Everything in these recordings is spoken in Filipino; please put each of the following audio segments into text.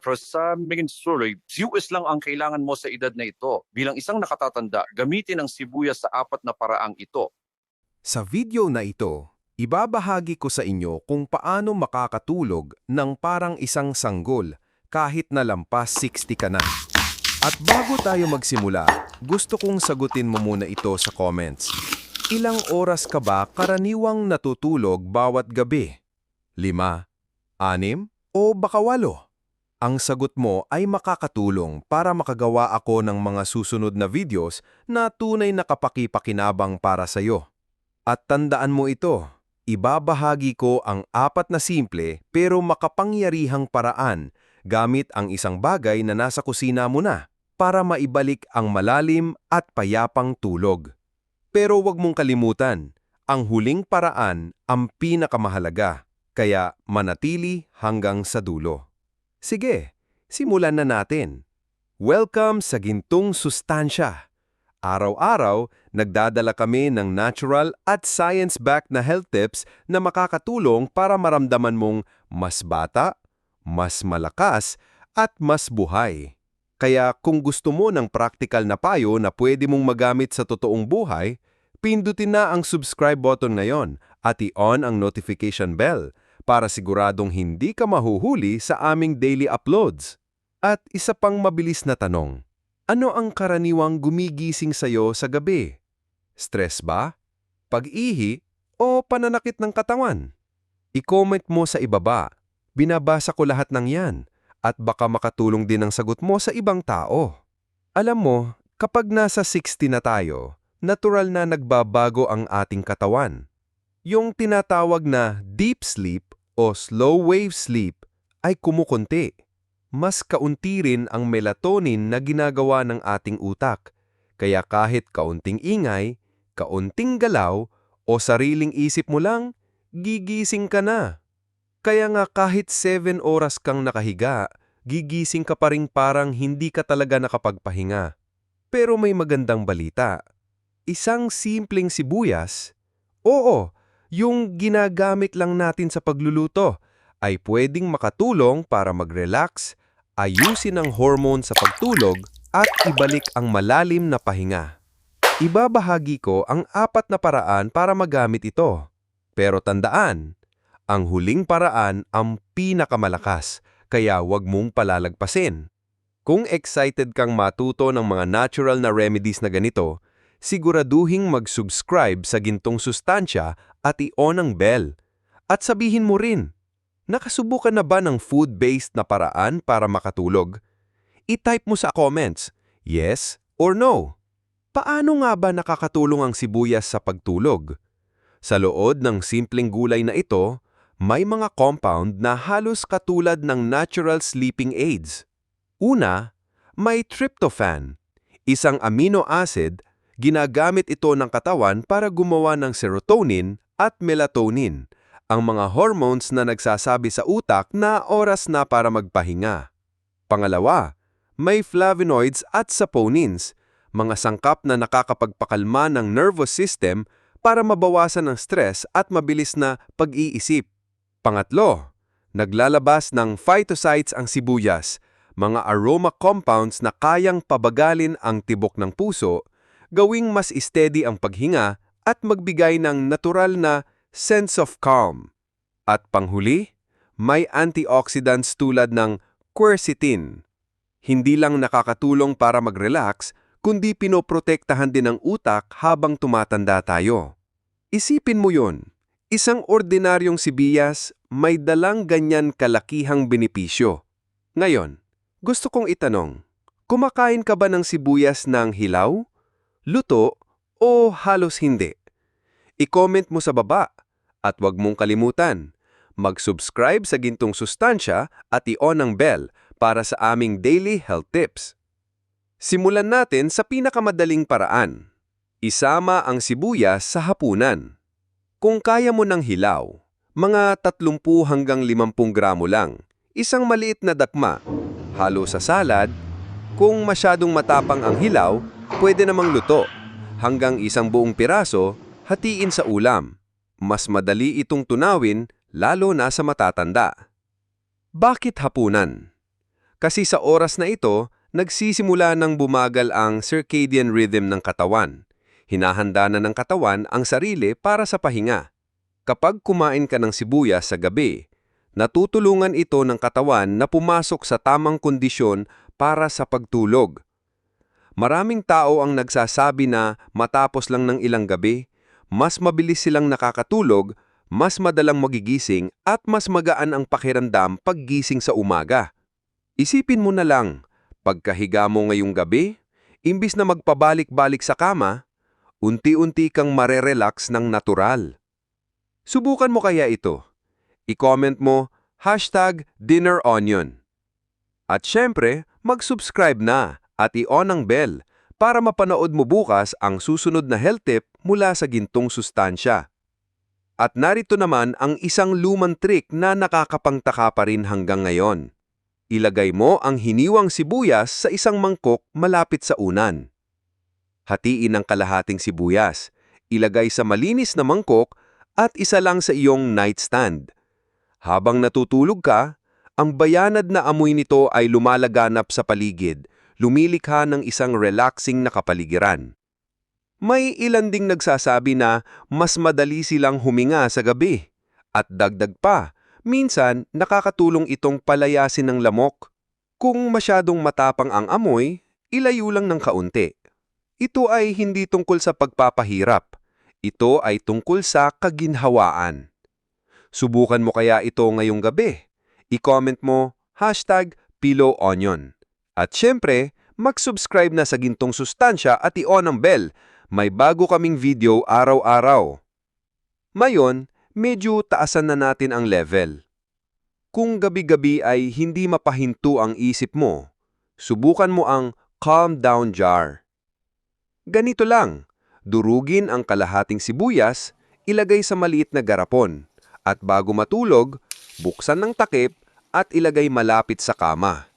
Pero sa Minsuloy, US lang ang kailangan mo sa edad na ito. Bilang isang nakatatanda, gamitin ang sibuyas sa apat na paraang ito. Sa video na ito, ibabahagi ko sa inyo kung paano makakatulog ng parang isang sanggol kahit na lampas 60 ka na. At bago tayo magsimula, gusto kong sagutin mo muna ito sa comments. Ilang oras ka ba karaniwang natutulog bawat gabi? Lima? Anim? O baka walo? Ang sagot mo ay makakatulong para makagawa ako ng mga susunod na videos na tunay na kapakipakinabang para sa iyo. At tandaan mo ito, ibabahagi ko ang apat na simple pero makapangyarihang paraan gamit ang isang bagay na nasa kusina mo na para maibalik ang malalim at payapang tulog. Pero huwag mong kalimutan, ang huling paraan ang pinakamahalaga, kaya manatili hanggang sa dulo. Sige, simulan na natin. Welcome sa Gintong Sustansya. Araw-araw, nagdadala kami ng natural at science-backed na health tips na makakatulong para maramdaman mong mas bata, mas malakas, at mas buhay. Kaya kung gusto mo ng practical na payo na pwede mong magamit sa totoong buhay, pindutin na ang subscribe button ngayon at i-on ang notification bell para siguradong hindi ka mahuhuli sa aming daily uploads. At isa pang mabilis na tanong, ano ang karaniwang gumigising sa'yo sa gabi? Stress ba? Pag-ihi? O pananakit ng katawan? I-comment mo sa ibaba. Binabasa ko lahat ng yan at baka makatulong din ang sagot mo sa ibang tao. Alam mo, kapag nasa 60 na tayo, natural na nagbabago ang ating katawan. Yung tinatawag na deep sleep o slow wave sleep ay kumukunti mas kaunti rin ang melatonin na ginagawa ng ating utak. Kaya kahit kaunting ingay, kaunting galaw, o sariling isip mo lang, gigising ka na. Kaya nga kahit 7 oras kang nakahiga, gigising ka pa rin parang hindi ka talaga nakapagpahinga. Pero may magandang balita. Isang simpleng sibuyas, oo, yung ginagamit lang natin sa pagluluto, ay pwedeng makatulong para mag-relax, ayusin ang hormone sa pagtulog at ibalik ang malalim na pahinga. Ibabahagi ko ang apat na paraan para magamit ito. Pero tandaan, ang huling paraan ang pinakamalakas, kaya huwag mong palalagpasin. Kung excited kang matuto ng mga natural na remedies na ganito, siguraduhing mag-subscribe sa Gintong Sustansya at i-on ang bell. At sabihin mo rin, Nakasubukan na ba ng food-based na paraan para makatulog? I-type mo sa comments, yes or no. Paano nga ba nakakatulong ang sibuyas sa pagtulog? Sa loob ng simpleng gulay na ito, may mga compound na halos katulad ng natural sleeping aids. Una, may tryptophan, isang amino acid, ginagamit ito ng katawan para gumawa ng serotonin at melatonin, ang mga hormones na nagsasabi sa utak na oras na para magpahinga. Pangalawa, may flavonoids at saponins, mga sangkap na nakakapagpakalma ng nervous system para mabawasan ang stress at mabilis na pag-iisip. Pangatlo, naglalabas ng phytocytes ang sibuyas, mga aroma compounds na kayang pabagalin ang tibok ng puso, gawing mas steady ang paghinga at magbigay ng natural na sense of calm. At panghuli, may antioxidants tulad ng quercetin. Hindi lang nakakatulong para mag-relax, kundi pinoprotektahan din ang utak habang tumatanda tayo. Isipin mo yon, isang ordinaryong sibiyas may dalang ganyan kalakihang benepisyo. Ngayon, gusto kong itanong, kumakain ka ba ng sibuyas ng hilaw, luto, o halos hindi? I-comment mo sa baba at huwag mong kalimutan, mag-subscribe sa Gintong Sustansya at i-on ang bell para sa aming daily health tips. Simulan natin sa pinakamadaling paraan. Isama ang sibuyas sa hapunan. Kung kaya mo ng hilaw, mga 30 hanggang 50 gramo lang, isang maliit na dakma, halo sa salad, kung masyadong matapang ang hilaw, pwede namang luto, hanggang isang buong piraso, hatiin sa ulam mas madali itong tunawin lalo na sa matatanda. Bakit hapunan? Kasi sa oras na ito, nagsisimula ng bumagal ang circadian rhythm ng katawan. Hinahanda na ng katawan ang sarili para sa pahinga. Kapag kumain ka ng sibuyas sa gabi, natutulungan ito ng katawan na pumasok sa tamang kondisyon para sa pagtulog. Maraming tao ang nagsasabi na matapos lang ng ilang gabi, mas mabilis silang nakakatulog, mas madalang magigising at mas magaan ang pakiramdam paggising sa umaga. Isipin mo na lang, pagkahiga mo ngayong gabi, imbis na magpabalik-balik sa kama, unti-unti kang marerelax ng natural. Subukan mo kaya ito. I-comment mo, hashtag dinneronion. At syempre, mag-subscribe na at i-on ang bell para mapanood mo bukas ang susunod na health tip mula sa gintong sustansya. At narito naman ang isang lumang trick na nakakapangtaka pa rin hanggang ngayon. Ilagay mo ang hiniwang sibuyas sa isang mangkok malapit sa unan. Hatiin ang kalahating sibuyas, ilagay sa malinis na mangkok at isa lang sa iyong nightstand. Habang natutulog ka, ang bayanad na amoy nito ay lumalaganap sa paligid, lumilikha ng isang relaxing na kapaligiran. May ilan ding nagsasabi na mas madali silang huminga sa gabi. At dagdag pa, minsan nakakatulong itong palayasin ng lamok. Kung masyadong matapang ang amoy, ilayo lang ng kaunti. Ito ay hindi tungkol sa pagpapahirap. Ito ay tungkol sa kaginhawaan. Subukan mo kaya ito ngayong gabi. I-comment mo, hashtag PillowOnion. At syempre, mag-subscribe na sa Gintong Sustansya at i-on ang bell. May bago kaming video araw-araw. Mayon, medyo taasan na natin ang level. Kung gabi-gabi ay hindi mapahinto ang isip mo, subukan mo ang calm down jar. Ganito lang, durugin ang kalahating sibuyas, ilagay sa maliit na garapon, at bago matulog, buksan ng takip at ilagay malapit sa kama.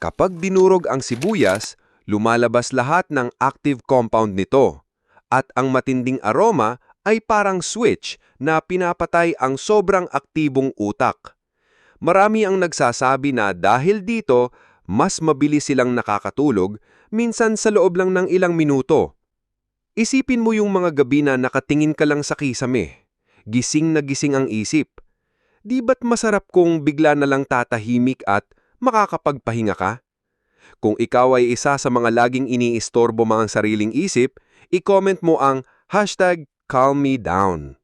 Kapag dinurog ang sibuyas, lumalabas lahat ng active compound nito, at ang matinding aroma ay parang switch na pinapatay ang sobrang aktibong utak. Marami ang nagsasabi na dahil dito, mas mabilis silang nakakatulog, minsan sa loob lang ng ilang minuto. Isipin mo yung mga gabi na nakatingin ka lang sa kisame. Gising na gising ang isip. Di ba't masarap kung bigla na lang tatahimik at makakapagpahinga ka? Kung ikaw ay isa sa mga laging iniistorbo mga sariling isip, i-comment mo ang hashtag calm me down.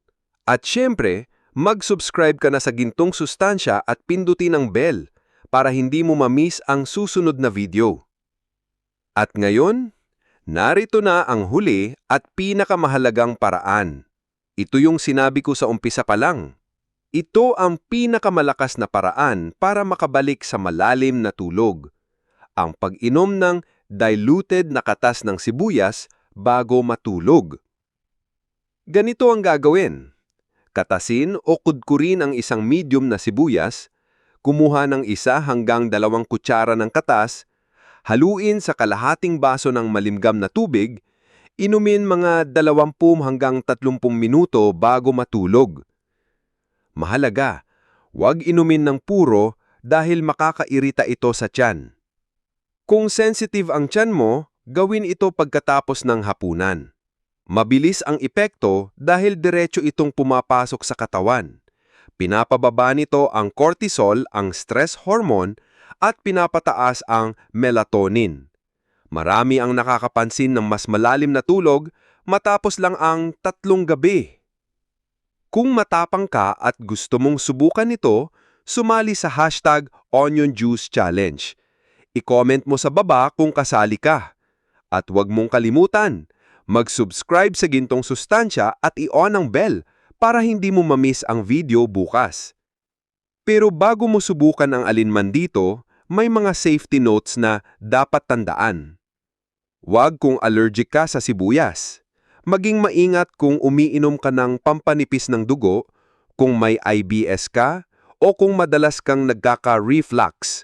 At syempre, mag-subscribe ka na sa Gintong Sustansya at pindutin ang bell para hindi mo ma-miss ang susunod na video. At ngayon, narito na ang huli at pinakamahalagang paraan. Ito yung sinabi ko sa umpisa pa lang. Ito ang pinakamalakas na paraan para makabalik sa malalim na tulog. Ang pag-inom ng diluted na katas ng sibuyas bago matulog. Ganito ang gagawin. Katasin o kudkurin ang isang medium na sibuyas, kumuha ng isa hanggang dalawang kutsara ng katas, haluin sa kalahating baso ng malimgam na tubig, inumin mga 20 hanggang 30 minuto bago matulog. Mahalaga, huwag inumin ng puro dahil makakairita ito sa tiyan. Kung sensitive ang tiyan mo, gawin ito pagkatapos ng hapunan. Mabilis ang epekto dahil diretso itong pumapasok sa katawan. Pinapababa nito ang cortisol, ang stress hormone, at pinapataas ang melatonin. Marami ang nakakapansin ng mas malalim na tulog matapos lang ang tatlong gabi. Kung matapang ka at gusto mong subukan ito, sumali sa hashtag Onion Juice Challenge. I-comment mo sa baba kung kasali ka. At huwag mong kalimutan, mag-subscribe sa Gintong Sustansya at i-on ang bell para hindi mo mamiss ang video bukas. Pero bago mo subukan ang alinman dito, may mga safety notes na dapat tandaan. Huwag kung allergic ka sa sibuyas. Maging maingat kung umiinom ka ng pampanipis ng dugo, kung may IBS ka, o kung madalas kang nagkaka-reflux.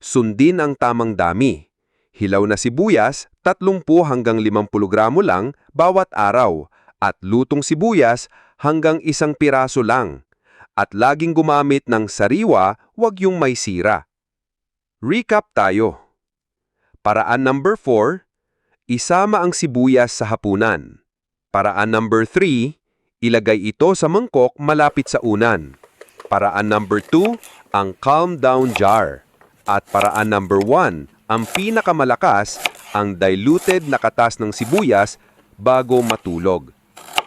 Sundin ang tamang dami. Hilaw na sibuyas, 30 hanggang 50 gramo lang bawat araw at lutong sibuyas hanggang isang piraso lang. At laging gumamit ng sariwa, wag yung may sira. Recap tayo. Paraan number 4, isama ang sibuyas sa hapunan. Paraan number 3, ilagay ito sa mangkok malapit sa unan. Paraan number 2, ang calm down jar. At paraan number 1, ang pinakamalakas, ang diluted na katas ng sibuyas bago matulog.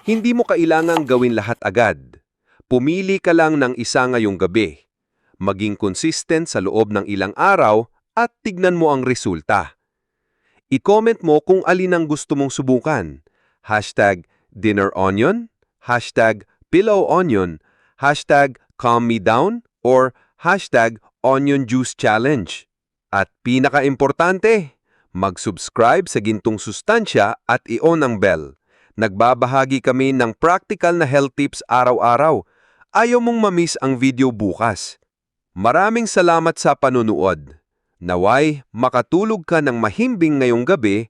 Hindi mo kailangang gawin lahat agad. Pumili ka lang ng isa ngayong gabi. Maging consistent sa loob ng ilang araw at tignan mo ang resulta. I-comment mo kung alin ang gusto mong subukan. Hashtag dinner onion, hashtag pillow onion, hashtag calm me down, or hashtag onion juice challenge. At pinaka-importante, mag-subscribe sa Gintong Sustansya at i-on ang bell. Nagbabahagi kami ng practical na health tips araw-araw. Ayaw mong mamiss ang video bukas. Maraming salamat sa panunood. Naway, makatulog ka ng mahimbing ngayong gabi